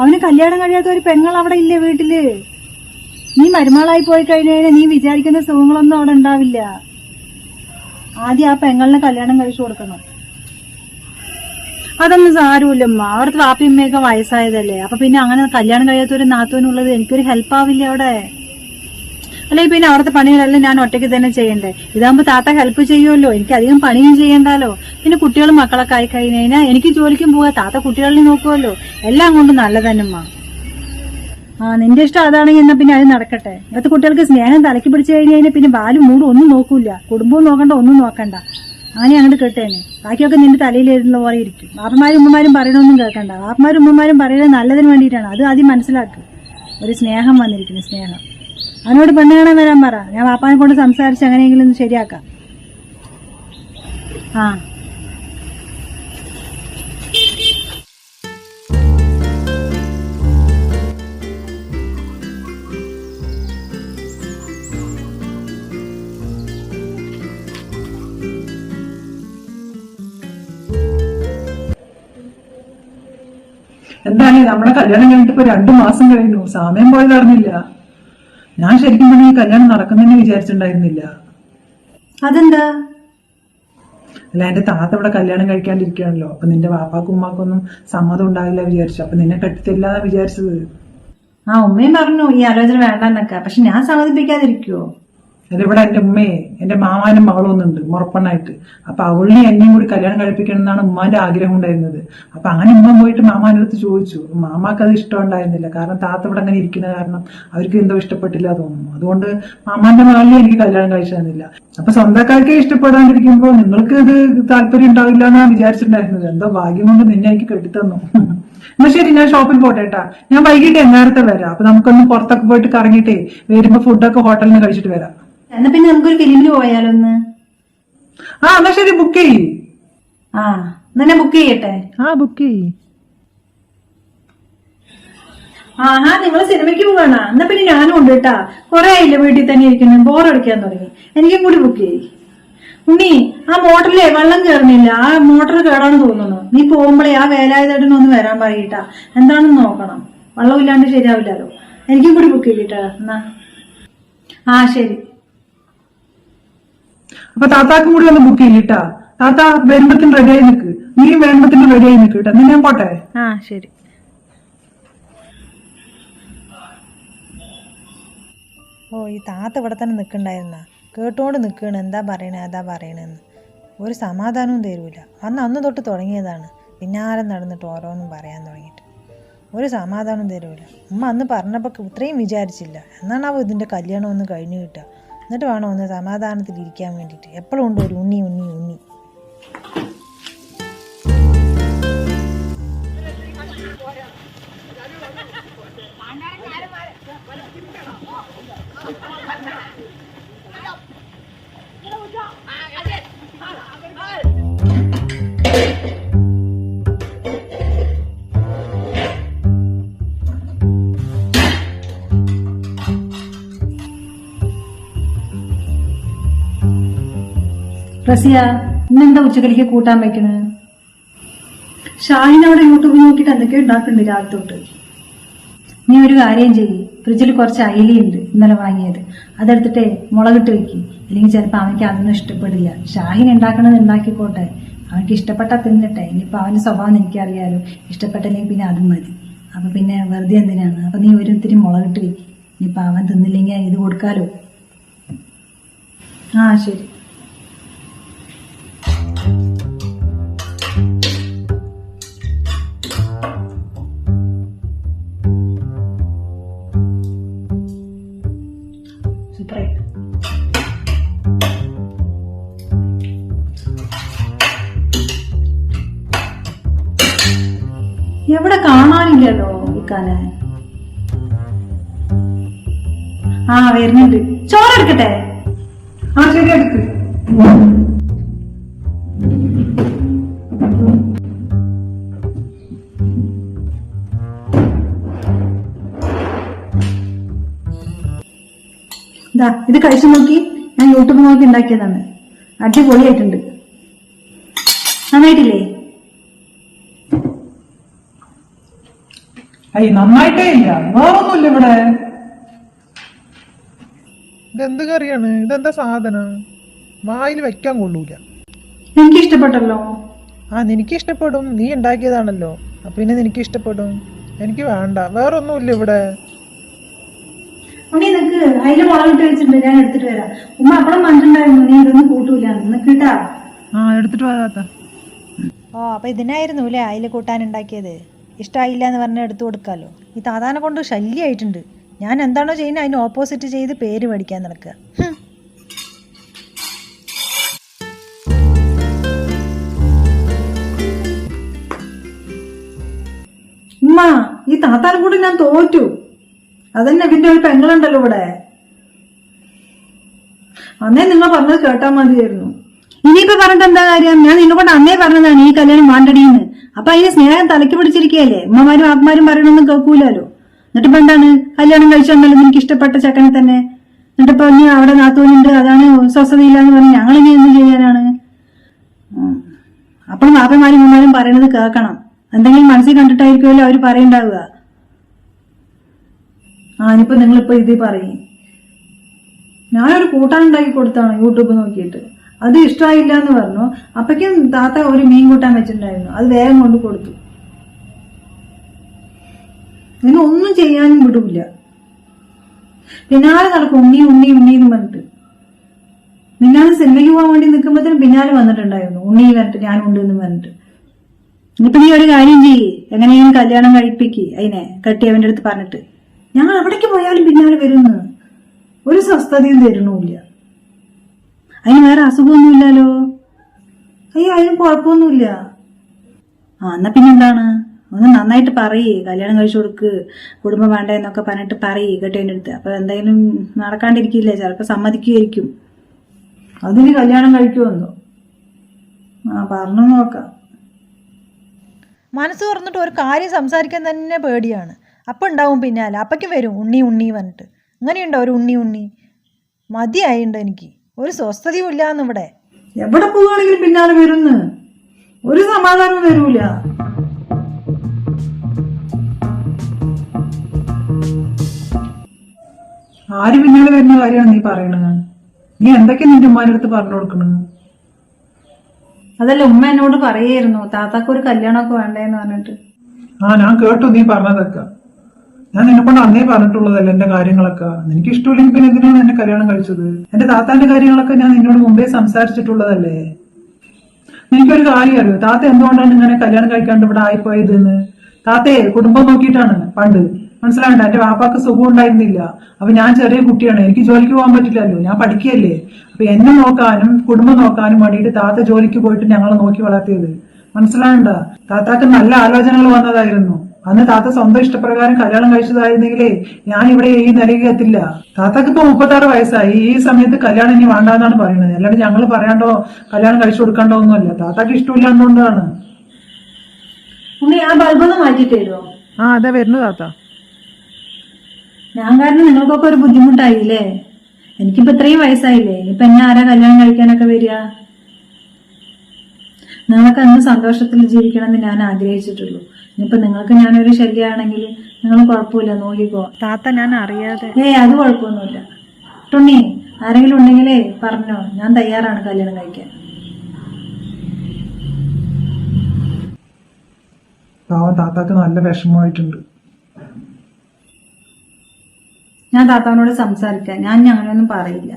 അവന് കല്യാണം കഴിയാത്ത ഒരു പെങ്ങൾ അവിടെ ഇല്ലേ വീട്ടിൽ? നീ മരുമകളായി പോയി കഴിഞ്ഞാൽ നീ വിചാരിക്കുന്ന സുഖങ്ങളൊന്നും അവിടെ ഉണ്ടാവില്ല. ആദ്യം ആ പെങ്ങളിനെ കല്യാണം കഴിച്ചു കൊടുക്കണം. അതൊന്നും സാരമില്ലമ്മ അവിടുത്തെ വാപ്പിയമ്മയൊക്കെ വയസ്സായതല്ലേ. അപ്പൊ പിന്നെ അങ്ങനെ കല്യാണം കഴിയാത്ത ഒരു നാത്തൂനുള്ളത് എനിക്കൊരു ഹെൽപ്പ് ആവില്ല അവിടെ. അല്ലെങ്കിൽ പിന്നെ അവിടുത്തെ പണികളെല്ലാം ഞാൻ ഒറ്റയ്ക്ക് തന്നെ ചെയ്യണ്ടേ? ഇതാകുമ്പോ താത്ത ഹെൽപ്പ് ചെയ്യുമല്ലോ. എനിക്ക് അധികം പണിയും ചെയ്യണ്ടല്ലോ പിന്നെ കുട്ടികളും മക്കളൊക്കെ ആയി കഴിഞ്ഞ് കഴിഞ്ഞാൽ എനിക്ക് ജോലിക്കും പോകാം താത്ത കുട്ടികളെ നോക്കുമല്ലോ എല്ലാം കൊണ്ടും നല്ലതന്നെ ആ നിന്റെ ഇഷ്ടം അതാണെങ്കിൽ എന്നാ പിന്നെ അത് നടക്കട്ടെ. ഇന്നത്തെ കുട്ടികൾക്ക് സ്നേഹം തലക്കി പിടിച്ചു കഴിഞ്ഞ് കഴിഞ്ഞാൽ പിന്നെ ബാലും മൂടും ഒന്നും നോക്കൂല. കുടുംബവും നോക്കണ്ട ഒന്നും നോക്കണ്ട. അങ്ങനെ അങ്ങോട്ട് കേട്ടേനെ. ബാക്കിയൊക്കെ നിന്റെ തലയിലിരുന്ന പോലെ ഇരിക്കും. ബാപ്പമാരും ഉമ്മമാരും പറയണമൊന്നും കേൾക്കണ്ട. ബാപ്പമാരും ഉമ്മമാരും പറയുന്നത് നല്ലതിന് വേണ്ടിയിട്ടാണ്. അത് ആദ്യം മനസ്സിലാക്കുക ഒരു സ്നേഹം വന്നിരിക്കുന്നു സ്നേഹം. അവനോട് പെണ്ണ് കാണാൻ വരാൻ പറ. ഞാൻ വാപ്പാനെ കൊണ്ട് സംസാരിച്ച് അങ്ങനെയെങ്കിലും ഒന്ന് ശരിയാക്കാം. ആ. എന്താണ് നമ്മുടെ കല്യാണം കഴിഞ്ഞിട്ട് ഇപ്പൊ രണ്ടു മാസം കഴിഞ്ഞു? സമയം പോയത് അറിഞ്ഞില്ല ഞാൻ ശരിക്കും പറഞ്ഞാൽ ഈ കല്യാണം നടക്കുന്നതെന്ന് വിചാരിച്ചിട്ടുണ്ടായിരുന്നില്ല. അതെന്താ? അല്ല എന്റെ താത്ത ഇവിടെ കല്യാണം കഴിക്കാണ്ടിരിക്കുകയാണല്ലോ. അപ്പൊ നിന്റെ വാപ്പാക്കും ഉമ്മാക്കൊന്നും സമ്മതം ഉണ്ടാവില്ല വിചാരിച്ചു. അപ്പൊ നിന്നെ കെട്ടിത്തില്ല വിചാരിച്ചത്. ആ ഉമ്മയും പറഞ്ഞു ഈ ആലോചന വേണ്ടെന്നൊക്കെ. പക്ഷെ ഞാൻ സമ്മതിപ്പിക്കാതിരിക്കുവോ? അല്ല എന്റെ ഉമ്മയെ എന്റെ മാമാനും മകളും ഒന്നുണ്ട് മുറപ്പെണ്ണായിട്ട് അപ്പൊ അവളിനെ എന്നെയും കൂടി കല്യാണം കഴിപ്പിക്കണം എന്നാണ് ഉമ്മാന്റെ ആഗ്രഹം ഉണ്ടായിരുന്നത്. അപ്പൊ അങ്ങനെ ഉമ്മ പോയിട്ട് മാമാന്റെ അടുത്ത് ചോദിച്ചു. മാമാക്ക് അത് ഇഷ്ടം ഉണ്ടായിരുന്നില്ല. കാരണം താത്ത ഇവിടെ അങ്ങനെ ഇരിക്കുന്ന കാരണം അവർക്ക് എന്തോ ഇഷ്ടപ്പെട്ടില്ല തോന്നുന്നു. അതുകൊണ്ട് മാമാന്റെ മകളിനെ എനിക്ക് കല്യാണം കഴിച്ചു തന്നില്ല. അപ്പൊ സ്വന്തക്കാർക്കേ ഇഷ്ടപ്പെടാണ്ടിരിക്കുമ്പോൾ നിങ്ങൾക്ക് ഇത് താല്പര്യം ഉണ്ടാവില്ല എന്നാണ് വിചാരിച്ചിട്ടുണ്ടായിരുന്നത്. എന്തോ ഭാഗ്യം കൊണ്ട് നിന്നെ എനിക്ക് കെട്ടിത്തന്നു. എന്നാ ശരി ഞാൻ ഷോപ്പിൽ പോട്ടെ ട്ടാ. ഞാൻ വൈകിട്ട് എങ്ങാരത്തെ വരാം. അപ്പൊ നമുക്കൊന്ന് പുറത്തൊക്കെ പോയിട്ട് കറങ്ങിയിട്ടേ വരുമ്പോ ഫുഡൊക്കെ ഹോട്ടലിൽ നിന്ന് കഴിച്ചിട്ട് വരാം. എന്നാ പിന്നെ നമുക്കൊരു ഫിലിമിന് പോയാലൊന്ന്? ആ എന്നാ ശരി ബുക്ക് ചെയ്യും. ആ എന്നാ ബുക്ക് ചെയ്യട്ടെ? ആ ബുക്ക് ചെയ്യ്. ആഹാ നിങ്ങൾ സിനിമയ്ക്ക് പോവാണോ എന്നാ പിന്നെ ഞാനും ഉണ്ട് കേട്ടാ. കൊറേ ആയില്ല വീട്ടിൽ തന്നെ ഇരിക്കുന്നു. ബോറടിക്കാൻ തുടങ്ങി. എനിക്കും കൂടി ബുക്ക് ചെയ്യ്. ഉണ്ണി ആ മോട്ടറിലെ വെള്ളം കയറുന്നില്ല ആ മോട്ടർ കേടാന്ന് തോന്നുന്നു. നീ പോകുമ്പോഴേ ആ വേലായുധേട്ടൻ ഒന്ന് വരാൻ പറയട്ടാ എന്താണെന്ന് നോക്കണം. വെള്ളം ഇല്ലാണ്ട് ശരിയാവില്ലല്ലോ. എനിക്കും കൂടി ബുക്ക് ചെയ്തിട്ടാ എന്നാ. ആ ശരി. അപ്പൊ താത്താക്കും കൂടി ഒന്ന് ബുക്ക് ചെയ്യട്ടാ താത്ത വരുമ്പത്തിന് റെഡി ആയി നിൽക്ക് നീ വരുമ്പത്തിന് റെഡി ആയി നിൽക്ക് കേട്ടോ. നീ ഞാൻ പോട്ടെ? ആ ശരി. ഓ ഈ താത്ത ഇവിടെ തന്നെ നിൽക്കണ്ടായിരുന്ന കേട്ടോണ്ട് നിൽക്കുകയാണ് എന്താ പറയണേ? അതാ പറയണെന്ന്. ഒരു സമാധാനവും തരൂല. അന്ന് അന്ന് തൊട്ട് തുടങ്ങിയതാണ്. പിന്നാലെ നടന്നിട്ട് ഓരോന്നും പറയാൻ തുടങ്ങിയിട്ട്. ഒരു സമാധാനം തരൂല. അമ്മ അന്ന് പറഞ്ഞപ്പോൾ ഇത്രയും വിചാരിച്ചില്ല. എന്നാണാവോ ഇതിന്റെ കല്യാണം ഒന്ന് കഴിഞ്ഞു കിട്ടുക? എന്നിട്ട് വേണം ഒന്ന് സമാധാനത്തിൽ ഇരിക്കാൻ വേണ്ടിയിട്ട്. എപ്പോഴും ഉണ്ട് ഒരു ഉണ്ണി ഉണ്ണി ഉണ്ണി. റസിയ ഇന്നെന്താ ഉച്ചക്കലേക്ക് കൂട്ടാൻ വെക്കണേ? ഷാഹിൻ അവിടെ യൂട്യൂബ് നോക്കിയിട്ട് എന്തൊക്കെയോ ഉണ്ടാക്കുന്നുണ്ട് രാവിലെ തൊട്ട് നീ ഒരു കാര്യം ചെയ്യ്. ഫ്രിഡ്ജിൽ കുറച്ച് അയിലയുണ്ട് ഇന്നലെ വാങ്ങിയത്. അതെടുത്തിട്ട് മുളകിട്ട് വെക്കി. അല്ലെങ്കിൽ ചിലപ്പോൾ അവനക്ക് അതൊന്നും ഇഷ്ടപ്പെടില്ല. ഷാഹിൻ ഉണ്ടാക്കണത് ഉണ്ടാക്കിക്കോട്ടെ. അവനക്ക് ഇഷ്ടപ്പെട്ടാ തിന്നട്ടെ. ഇനിയിപ്പോൾ അവന്റെ സ്വഭാവം എനിക്കറിയാലോ. ഇഷ്ടപ്പെട്ടില്ലെങ്കിൽ പിന്നെ അതും മതി. അപ്പൊ പിന്നെ വെറുതെ എന്തിനാണ്? അപ്പൊ നീ ഒരു ഇത്തിരി മുളകിട്ട് വെക്കി. ഇനിയിപ്പോൾ അവൻ തിന്നില്ലെങ്കിൽ ഇത് കൊടുക്കാലോ. ആ ശരി. എവിടെ കാണാനില്ലല്ലോ ഇക്കാനെ ആ വരുന്നുണ്ട്. ചോറെടുക്കട്ടെ ആ ശരി എടുക്ക്. ഇത് കഴിച്ചു നോക്കി. ഞാൻ യൂട്യൂബ് നോക്കി ഉണ്ടാക്കിയതാണ്. അടിപൊളിയായിട്ടുണ്ട്. നന്നായിട്ടില്ലേ? അയ്യ നന്നായിട്ടേ ഇല്ല. വേറൊന്നുമില്ല ഇവിടെ. ഇതെന്ത് കറിയാണ്? ഇതെന്താ സാധനം? വായിൽ വെക്കാൻ കൊള്ളൂല. എനിക്ക് ഇഷ്ടപ്പെട്ടല്ലോ ആ നിനക്ക് ഇഷ്ടപ്പെടും നീ ഉണ്ടാക്കിയതാണല്ലോ. അപ്പൊ പിന്നെ നിനക്ക് ഇഷ്ടപ്പെടും എനിക്ക് വേണ്ട. വേറൊന്നുമില്ല ഇവിടെ. ഉണ്ണി നിനക്ക് അതിന്റെ മുളകിട്ട് വെച്ചിട്ടുണ്ട്. ഞാൻ എടുത്തിട്ട് വരാം. ഉമ്മ അപ്പഴും പറഞ്ഞിട്ടുണ്ടായിരുന്നു നീ ഇതൊന്നും കൂട്ടൂല. നിനക്കിട്ടാ ആ എടുത്തിട്ട് വരാത്ത ഓ അപ്പൊ ഇതിനായിരുന്നു അല്ലേ അതിൽ കൂട്ടാൻ ഉണ്ടാക്കിയത്? ഇഷ്ടമായില്ല എന്ന് പറഞ്ഞാൽ എടുത്തു കൊടുക്കാമല്ലോ ഈ താതാനെ കൊണ്ട് ശല്യമായിട്ടുണ്ട് ഞാൻ എന്താണോ ചെയ്യുന്നത് അതിന് ഓപ്പോസിറ്റ് ചെയ്ത് പേര് മേടിക്കാൻ നടക്കുക. ഉമ്മ ഈ താത്താനെ കൂടി ഞാൻ തോറ്റു. അതന്നെ പിന്നെ ഒരു പെങ്ങളുണ്ടല്ലോ ഇവിടെ. അന്നേ നിങ്ങൾ പറഞ്ഞത് കേട്ടാ മതിയായിരുന്നു. ഇനിയിപ്പോ പറഞ്ഞിട്ട് എന്താ കാര്യം? ഞാൻ നിന്നെ കൊണ്ട് അന്നേ പറഞ്ഞതാണ് ഈ കല്യാണം വേണ്ടടിയെന്ന് അപ്പൊ അതിന് സ്നേഹം തലയ്ക്ക് പിടിച്ചിരിക്കുകയല്ലേ? ഉമ്മമാരും ആത്മാരും പറയണമെന്നും കേൾക്കൂലല്ലോ എന്നിട്ടിപ്പോ എന്താണ്? കല്യാണം കഴിച്ചോണ്ടല്ലോ നിനക്ക് ഇഷ്ടപ്പെട്ട ചക്കനെ തന്നെ. എന്നിട്ടിപ്പോ നീ അവിടെ നാത്തൂനുണ്ട് അതാണ് സ്വസ്ഥതയില്ല എന്ന് പറഞ്ഞ് ഞങ്ങൾ ഇനി എന്ത് ചെയ്യാനാണ്? അപ്പോൾ ബാപ്പന്മാരും ഉമ്മമാരും പറയണത് കേൾക്കണം. എന്തെങ്കിലും മനസ്സിൽ കണ്ടിട്ടായിരിക്കുമല്ലോ അവർ പറയണ്ടാവുക. ആ ഇനിയിപ്പോ നിങ്ങളിപ്പോ ഇത് പറയും. ഞാനൊരു കൂട്ടാൻ ഉണ്ടാക്കി കൊടുത്താണ് യൂട്യൂബ് നോക്കിയിട്ട്. അത് ഇഷ്ടമായില്ല എന്ന് പറഞ്ഞു. അപ്പക്കും താത്ത ഒരു മീൻ കൂട്ടാൻ വെച്ചിട്ടുണ്ടായിരുന്നു. അത് വേഗം കൊണ്ട് കൊടുത്തു. നിന്നെ ഒന്നും ചെയ്യാനും വിടൂല. പിന്നാലെ നടക്കും. ഉണ്ണി ഉണ്ണി ഉണ്ണി എന്ന് പറഞ്ഞിട്ട്. നിന്നാണ് സിനിമയ്ക്ക് പോകാൻ വേണ്ടി നിൽക്കുമ്പോഴത്തേനും പിന്നാലെ വന്നിട്ടുണ്ടായിരുന്നു. ഉണ്ണി പറഞ്ഞിട്ട് ഞാനുണ്ട് എന്ന് പറഞ്ഞിട്ട്. ഇനിയിപ്പോ നീ ഒരു കാര്യം ചെയ്യ്. എങ്ങനെയും കല്യാണം കഴിപ്പിക്ക് അതിനെ കെട്ടിയവന്റെ അടുത്ത് പറഞ്ഞിട്ട്. ഞങ്ങൾ അവിടേക്ക് പോയാലും പിന്നാലെ വരുന്നു ഒരു സ്വസ്ഥതയും തരണമില്ല അതിന് വേറെ അസുഖമൊന്നുമില്ലല്ലോ. അയ്യോ അതിന് കുഴപ്പമൊന്നുമില്ല. ആ എന്നാ പിന്നെന്താണ് ഒന്ന് നന്നായിട്ട് പറയേ കല്യാണം കഴിച്ചു കൊടുക്ക് കുടുംബം വേണ്ട എന്നൊക്കെ പറഞ്ഞിട്ട് പറയേ കെട്ടിയവന്റെ അടുത്ത്. അപ്പൊ എന്തായാലും നടക്കാണ്ടിരിക്കില്ലേ? ചിലപ്പോ സമ്മതിക്കുമായിരിക്കും. അതിന് കല്യാണം കഴിക്കുമെന്നോ? ആ പറഞ്ഞു നോക്കാം. മനസ്സ് തുറന്നിട്ട് ഒരു കാര്യം സംസാരിക്കാൻ തന്നെ പേടിയാണ്. അപ്പം ഉണ്ടാവും പിന്നാലെ. അപ്പയ്ക്കും വരും ഉണ്ണി ഉണ്ണി പറഞ്ഞിട്ട്. അങ്ങനെയുണ്ടോ ഒരു ഉണ്ണി ഉണ്ണി? മതിയായിണ്ട് എനിക്ക്. ഒരു സ്വസ്ഥതയും ഇല്ലാന്ന് ഇവിടെ. എവിടെ പോവുകയാണെങ്കിലും പിന്നാലെ വരുന്ന്. ഒരു സമാധാനം വരൂല. ആര് പിന്നാലെ വരുന്ന കാര്യമാണ് നീ പറയണത്? നീ എന്തൊക്കെ നിന്റെ ഉമ്മാന്റെ അടുത്ത് പറഞ്ഞു കൊടുക്കണത് അതല്ല ഉമ്മ എന്നോട് പറയായിരുന്നു താത്താക്ക് ഒരു കല്യാണമൊക്കെ വേണ്ടേന്ന് പറഞ്ഞിട്ട്. ആ ഞാൻ കേട്ടു നീ പറഞ്ഞതൊക്കെ. ഞാൻ നിന്നെ കൊണ്ട് അന്നേ പറഞ്ഞിട്ടുള്ളതല്ല എന്റെ കാര്യങ്ങളൊക്കെ. എനിക്ക് ഇഷ്ടമില്ലെങ്കിൽ പിന്നെ എന്തിനാണ് എന്നെ കല്യാണം കഴിച്ചത്? എന്റെ താത്താന്റെ കാര്യങ്ങളൊക്കെ ഞാൻ നിന്നോട് മുമ്പേ സംസാരിച്ചിട്ടുള്ളതല്ലേ? എനിക്കൊരു കാര്യം അറിയോ? താത്ത എന്തുകൊണ്ടാണ് ഇങ്ങനെ കല്യാണം കഴിക്കാണ്ട് ഇവിടെ ആയിപ്പോയത് എന്ന് താത്തയെ കുടുംബം നോക്കിയിട്ടാണ് പണ്ട്. മനസ്സിലാവണ്ട എന്റെ വാപ്പാക്ക് സുഖം ഉണ്ടായിരുന്നില്ല. അപ്പൊ ഞാൻ ചെറിയ കുട്ടിയാണ്. എനിക്ക് ജോലിക്ക് പോകാൻ പറ്റില്ലല്ലോ. ഞാൻ പഠിക്കുകയല്ലേ. അപ്പൊ എന്നെ നോക്കാനും കുടുംബം നോക്കാനും വേണ്ടിയിട്ട് താത്ത ജോലിക്ക് പോയിട്ട് ഞങ്ങളെ നോക്കി വളർത്തിയത്. മനസ്സിലാവണ്ട? താത്താക്ക് നല്ല ആലോചനകൾ വന്നതായിരുന്നു. അന്ന് താത്ത സ്വന്തം ഇഷ്ടപ്രകാരം കല്യാണം കഴിച്ചതായിരുന്നെങ്കിലേ ഞാൻ ഇവിടെ ഈ നിലയിൽ എത്തില്ല. ഇപ്പൊ ഇപ്പൊ മുപ്പത്താറ് വയസ്സായി. ഈ സമയത്ത് കല്യാണം ഇനി വേണ്ടാന്നാണ് പറയുന്നത്. അല്ലാണ്ട് ഞങ്ങൾ പറയാണ്ടോ കല്യാണം കഴിച്ചു കൊടുക്കണ്ടോ ഒന്നുമല്ല. താത്താക്ക് ഇഷ്ടമില്ല എന്നുകൊണ്ടാണ് ഉണ്ണി ആ ബൾബൊന്ന് മാറ്റിട്ട് തരുമോ ആ അതെ വരുന്നു താത്ത. ഞാൻ കാരണം നിങ്ങൾക്കൊക്കെ ഒരു ബുദ്ധിമുട്ടായില്ലേ? എനിക്കിപ്പോ ഇത്രയും വയസ്സായില്ലേ? ഇനിയിപ്പൊ എന്നെ ആരാ കല്യാണം കഴിക്കാനൊക്കെ വരിക? നിങ്ങൾക്ക് അന്ന് സന്തോഷത്തിൽ ജീവിക്കണം എന്ന് ഞാൻ ആഗ്രഹിച്ചിട്ടുള്ളൂ. ഇനിയിപ്പോ നിങ്ങൾക്ക് ഞാനൊരു ശല്യമാണെങ്കിൽ നിങ്ങൾ കുഴപ്പമില്ല നോക്കിക്കോ. താത്ത ഞാൻ അറിയാതെ. ഏയ് അത് കുഴപ്പമൊന്നുമില്ല. ടുണ്ണി ആരെങ്കിലും ഉണ്ടെങ്കിലേ പറഞ്ഞോ. ഞാൻ തയ്യാറാണ് കല്യാണം കഴിക്കാൻ. പാവം താത്താക്ക് നല്ല വിഷമമായിട്ടുണ്ട്. ഞാൻ താത്താവിനോട് സംസാരിക്കാം. ഞാൻ ഞാനൊന്നും അങ്ങനെയൊന്നും പറയില്ല.